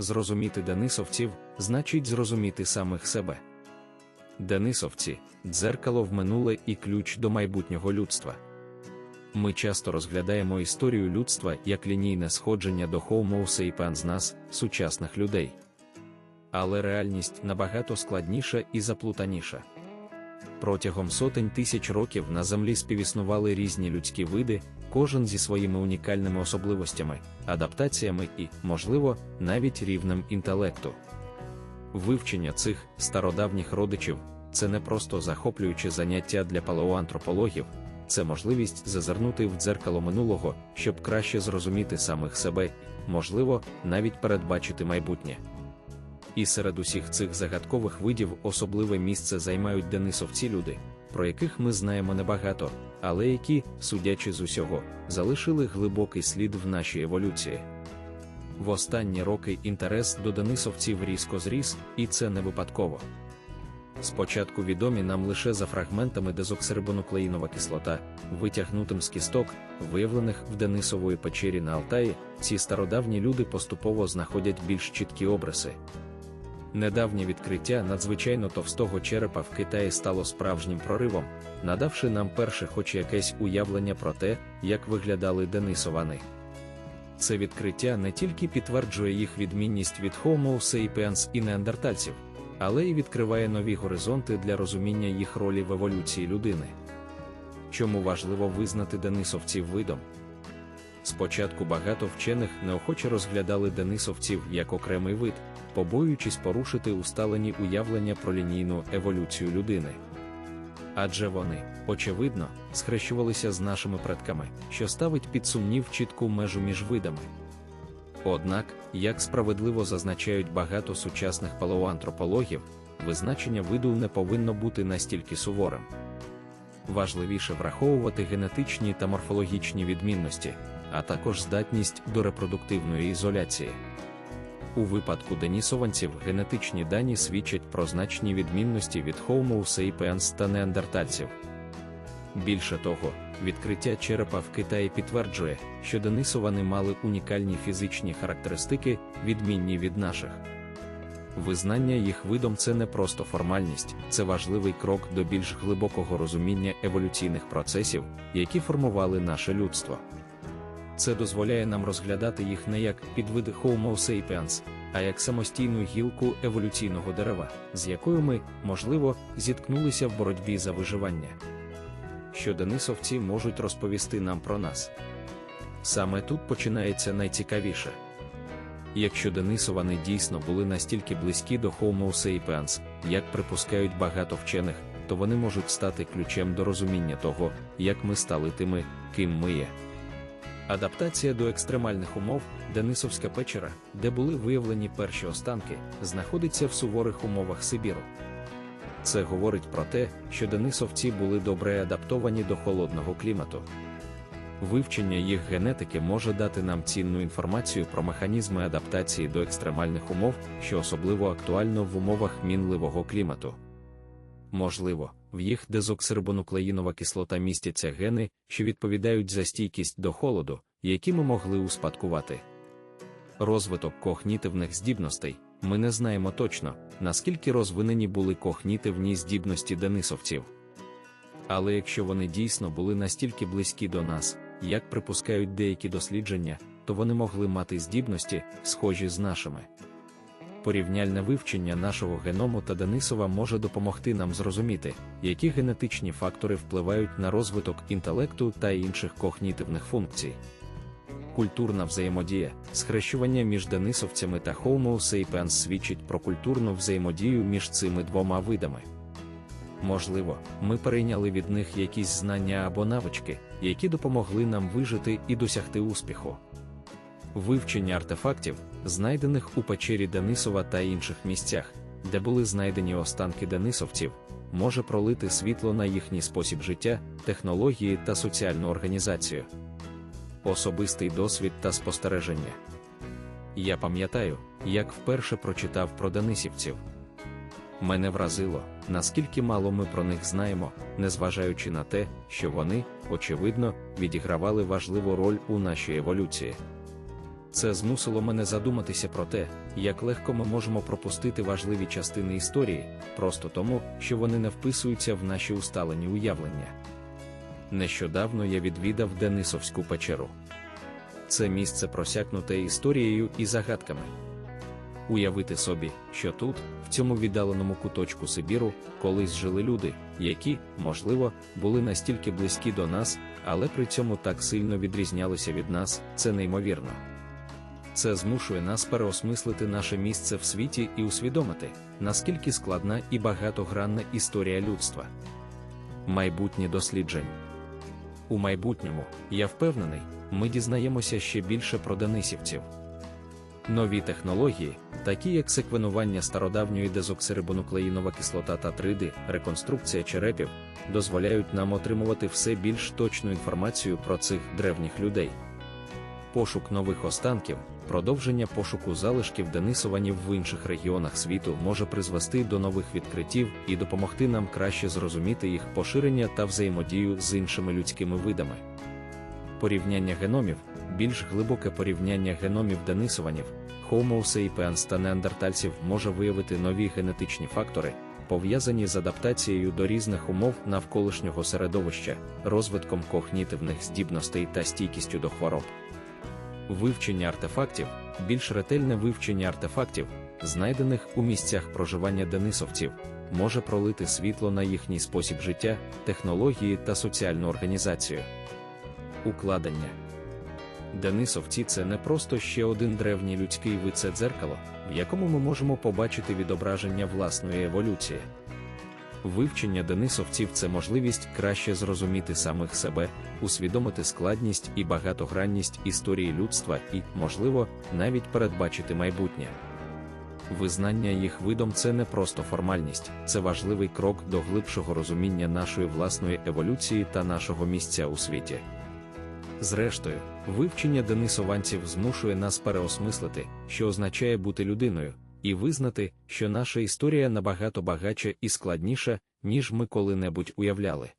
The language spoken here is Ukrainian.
Зрозуміти денисовців значить зрозуміти самих себе. Денисовці дзеркало в минуле і ключ до майбутнього людства. Ми часто розглядаємо історію людства як лінійне сходження до Homo sapiens нас, сучасних людей. Але реальність набагато складніша і заплутаніша. Протягом сотень тисяч років на землі співіснували різні людські види, кожен зі своїми унікальними особливостями, адаптаціями і, можливо, навіть рівнем інтелекту. Вивчення цих стародавніх родичів це не просто захоплююче заняття для палеоантропологів, це можливість зазирнути в дзеркало минулого, щоб краще зрозуміти самих себе, можливо, навіть передбачити майбутнє. І серед усіх цих загадкових видів особливе місце займають денисовці люди, про яких ми знаємо небагато, але які, судячи з усього, залишили глибокий слід в нашій еволюції. В останні роки інтерес до денисовців різко зріс, і це не випадково. Спочатку відомі нам лише за фрагментами дезоксирибонуклеїнова кислота, витягнутим з кісток, виявлених в Денисової печері на Алтаї, ці стародавні люди поступово знаходять більш чіткі обриси. Недавнє відкриття надзвичайно товстого черепа в Китаї стало справжнім проривом, надавши нам перше хоч якесь уявлення про те, як виглядали Денисовани. Це відкриття не тільки підтверджує їх відмінність від Homo sapiens і неандертальців, але й відкриває нові горизонти для розуміння їх ролі в еволюції людини. Чому важливо визнати денисовців видом? Спочатку багато вчених неохоче розглядали денисовців як окремий вид, побоюючись порушити усталені уявлення про лінійну еволюцію людини. Адже вони, очевидно, схрещувалися з нашими предками, що ставить під сумнів чітку межу між видами. Однак, як справедливо зазначають багато сучасних палеоантропологів, визначення виду не повинно бути настільки суворим. Важливіше враховувати генетичні та морфологічні відмінності, а також здатність до репродуктивної ізоляції. У випадку денісованців генетичні дані свідчать про значні відмінності від Homo sapiens та неандертальців. Більше того, відкриття черепа в Китаї підтверджує, що денисовани мали унікальні фізичні характеристики, відмінні від наших. Визнання їх видом це не просто формальність, це важливий крок до більш глибокого розуміння еволюційних процесів, які формували наше людство. Це дозволяє нам розглядати їх не як підвиди Homo sapiens, а як самостійну гілку еволюційного дерева, з якою ми, можливо, зіткнулися в боротьбі за виживання. Що денисовці можуть розповісти нам про нас. Саме тут починається найцікавіше. Якщо денисовани дійсно були настільки близькі до Homo sapiens, як припускають багато вчених, то вони можуть стати ключем до розуміння того, як ми стали тими, ким ми є. Адаптація до екстремальних умов, Денисовська печера, де були виявлені перші останки, знаходиться в суворих умовах Сибіру. Це говорить про те, що денисовці були добре адаптовані до холодного клімату. Вивчення їх генетики може дати нам цінну інформацію про механізми адаптації до екстремальних умов, що особливо актуально в умовах мінливого клімату. Можливо, в їх дезоксирибонуклеїнова кислота містяться гени, що відповідають за стійкість до холоду, які ми могли успадкувати. Розвиток когнітивних здібностей ми не знаємо точно, наскільки розвинені були когнітивні здібності денисовців. Але якщо вони дійсно були настільки близькі до нас, як припускають деякі дослідження, то вони могли мати здібності, схожі з нашими. Порівняльне вивчення нашого геному та Денисова може допомогти нам зрозуміти, які генетичні фактори впливають на розвиток інтелекту та інших когнітивних функцій. Культурна взаємодія, схрещування між денисовцями та Homo sapiens свідчить про культурну взаємодію між цими двома видами. Можливо, ми перейняли від них якісь знання або навички, які допомогли нам вижити і досягти успіху. Вивчення артефактів, знайдених у печері Денисова та інших місцях, де були знайдені останки денисовців, може пролити світло на їхній спосіб життя, технології та соціальну організацію. Особистий досвід та спостереження. Я пам'ятаю, як вперше прочитав про денисівців. Мене вразило, наскільки мало ми про них знаємо, незважаючи на те, що вони, очевидно, відігравали важливу роль у нашій еволюції. Це змусило мене задуматися про те, як легко ми можемо пропустити важливі частини історії, просто тому, що вони не вписуються в наші усталені уявлення. Нещодавно я відвідав Денисовську печеру. Це місце просякнуте історією і загадками. Уявити собі, що тут, в цьому віддаленому куточку Сибіру, колись жили люди, які, можливо, були настільки близькі до нас, але при цьому так сильно відрізнялися від нас, це неймовірно. Це змушує нас переосмислити наше місце в світі і усвідомити, наскільки складна і багатогранна історія людства. Майбутнє досліджень. У майбутньому, я впевнений, ми дізнаємося ще більше про денисівців. Нові технології, такі як секвенування стародавньої дезоксирибонуклеїнова кислота та 3D, реконструкція черепів, дозволяють нам отримувати все більш точну інформацію про цих древніх людей. Пошук нових останків, продовження пошуку залишків денисованів в інших регіонах світу може призвести до нових відкриттів і допомогти нам краще зрозуміти їх поширення та взаємодію з іншими людськими видами. Порівняння геномів, більш глибоке порівняння геномів денисованів, Homo sapiens та неандертальців може виявити нові генетичні фактори, пов'язані з адаптацією до різних умов навколишнього середовища, розвитком когнітивних здібностей та стійкістю до хвороб. Вивчення артефактів, більш ретельне вивчення артефактів, знайдених у місцях проживання денисовців, може пролити світло на їхній спосіб життя, технології та соціальну організацію. Укладення Денисовці це не просто ще один древній людський вид це дзеркало, в якому ми можемо побачити відображення власної еволюції. Вивчення денисовців це можливість краще зрозуміти самих себе, усвідомити складність і багатогранність історії людства і, можливо, навіть передбачити майбутнє. Визнання їх видом це не просто формальність, це важливий крок до глибшого розуміння нашої власної еволюції та нашого місця у світі. Зрештою, вивчення денисованців змушує нас переосмислити, що означає бути людиною, і визнати, що наша історія набагато багатша і складніша, ніж ми коли-небудь уявляли.